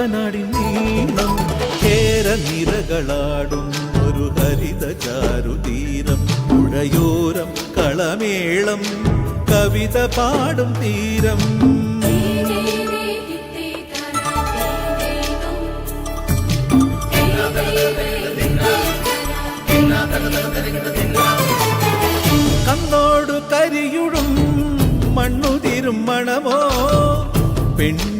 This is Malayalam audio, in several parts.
കുട്ടനാടിൻ നീളം. കേര നിരകളാടും ഒരു ഹരിത ചാരുതീരം. പുഴയോരം കളമേളം കവിത പാടും തീരം. കന്നോടു കരിയുടും മണ്ണുതിരും മണമോ? പെണ്ണിനു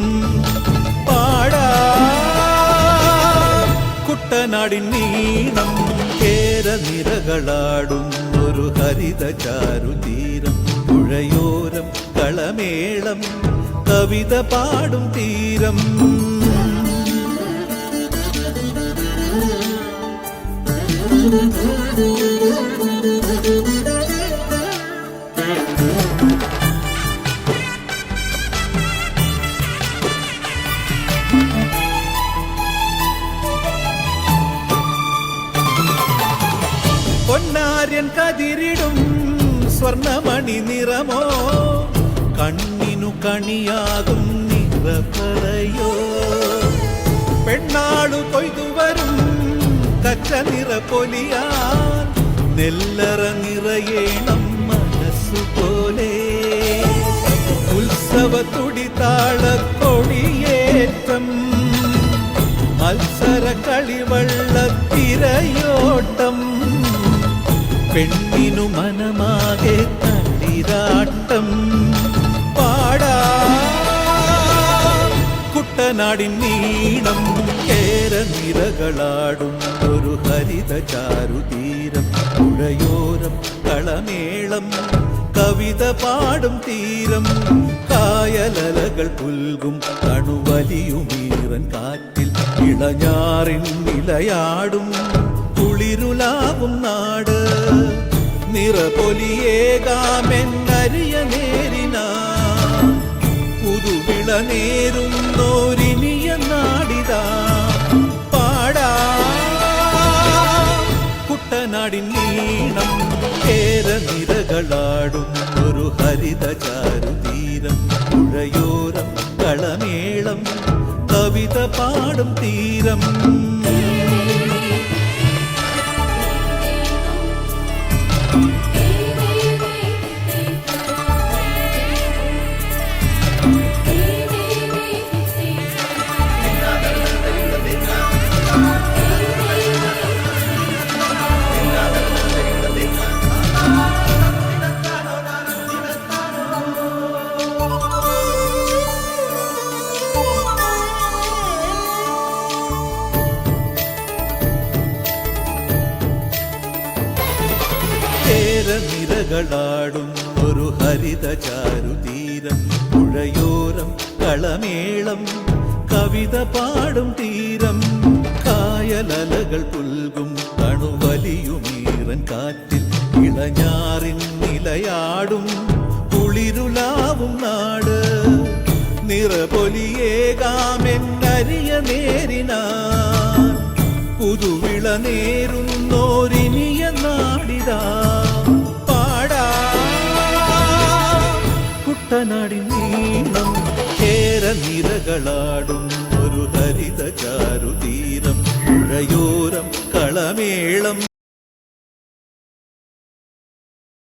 കുട്ടനാടിൻ നീണം കേര നിരകളാടും ഒരു ഹരിത ചാരുതീരം. പുഴയോരം കളമേളം കവിത പാടും തീരം. കതിരിടും സ്വർണമണി നിറമോ? കണ്ണിനു കണിയാകും നിറപ്പറയോ പെണ്ണാളു കൊയ്തു വരും കച്ച നിറ പൊലിയാൽ നെല്ലറ നിറയേണം മനസ്സു പോലെ. ഉത്സവ തുടിതാളക്കൊടിയേറ്റം മത്സര കളിവള്ളത്തിരയോട്ടം പെണ്ണിനു മനമാകെ തളിരാട്ടം പാടാ കുട്ടനാടിൻ നീളം കേര നിരകളാടും ഒരു ഹരിത ചാരുതീരം പുഴയോരം കളമേളം കവിത പാടും തീരം കായലലകൾ പുൽകും കണുവലിയുമീറൻ കാറ്റിൽ ഇളഞ്ഞാറിൻ നിലയാടും നിറപൊലിയേകാമെന്നരിയ നേരിനാ പുതുവിള നേരുന്നോരിനിയ നാടിതാ പാടാ കുട്ടനാടിൻ നീണം കേര നിരകളാടും ഒരു ഹരിത ചാരുതീരം പുഴയോരം കളമേളം കവിത പാടും തീരം കേര നിരകളാടും ഒരു ഹരിത ചാരുതീരം പുഴയോരം കളമേളം കവിത പാടും തീരം കായലലകൾ പുൽകും കണുവലിയുമീറൻ കാറ്റിൽ ഇളഞ്ഞാറിൻ നിലയാടും കുളിരുലാവും നാട്. നിറപൊലിയേകാമെന്നരിയ നേരിനാ. പുതുവിള നേരുന്നോരിനിയ നാടിതാ. കുട്ടനാടിൻ നീളം കേര നിരകളാടും ഒരു ഹരിത ചാരുതീരം പുഴയോരം കളമേളം